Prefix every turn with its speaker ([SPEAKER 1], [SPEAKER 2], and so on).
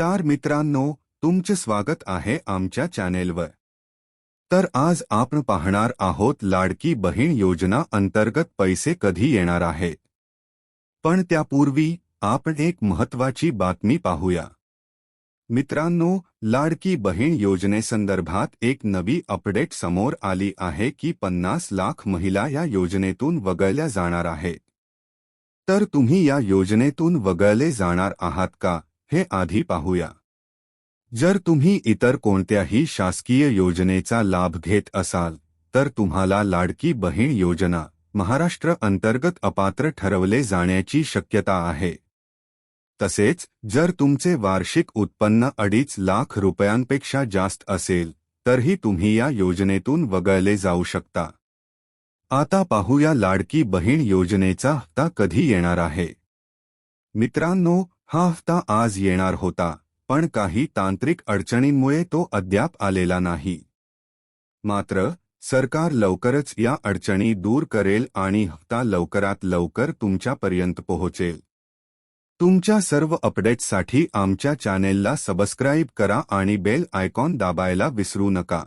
[SPEAKER 1] तर मित्रांनो तुमचे स्वागत आहे आमच्या चॅनेलवर. तर आज आपण पाहणार आहोत लाडकी बहीण योजना अंतर्गत पैसे कधी येणार आहेत. पण त्यापूर्वी आपण एक महत्वाची बातमी पाहूया. मित्रांनो लाडकी बहीण योजनेसंदर्भात एक नवी अपडेट समोर आली आहे की पन्नास लाख महिला या योजनेतून वगळल्या जाणार आहेत. तर तुम्ही या योजनेतून वगळले जाणार आहात का? हे आधी पाहूया. जर तुम्ही इतर कोणत्याही शासकीय योजनेचा लाभ घेत असाल तर तुम्हाला लाडकी बहीण योजना महाराष्ट्र अंतर्गत अपात्र ठरवले जाण्याची शक्यता आहे. तसेच जर तुमचे वार्षिक उत्पन्न अडीच लाख रुपयांपेक्षा जास्त असेल तरही तुम्ही या योजनेतून वगळले जाऊ शकता. आता पाहूया लाडकी बहीण योजनेचा हप्ता कधी येणार आहे. मित्रांनो हा हफ्ता आज येणार होता पण काही तांत्रिक अडचणींमुळे तो अद्याप आलेला नाही. मात्र सरकार लवकरच या अडचणी दूर करेल आणि हप्ता लवकरात लवकर तुमच्यापर्यंत पोहोचेल. तुमच्या सर्व अपडेट्ससाठी आमच्या चॅनेलला सबस्क्राईब करा आणि बेल आयकॉन दाबायला विसरू नका.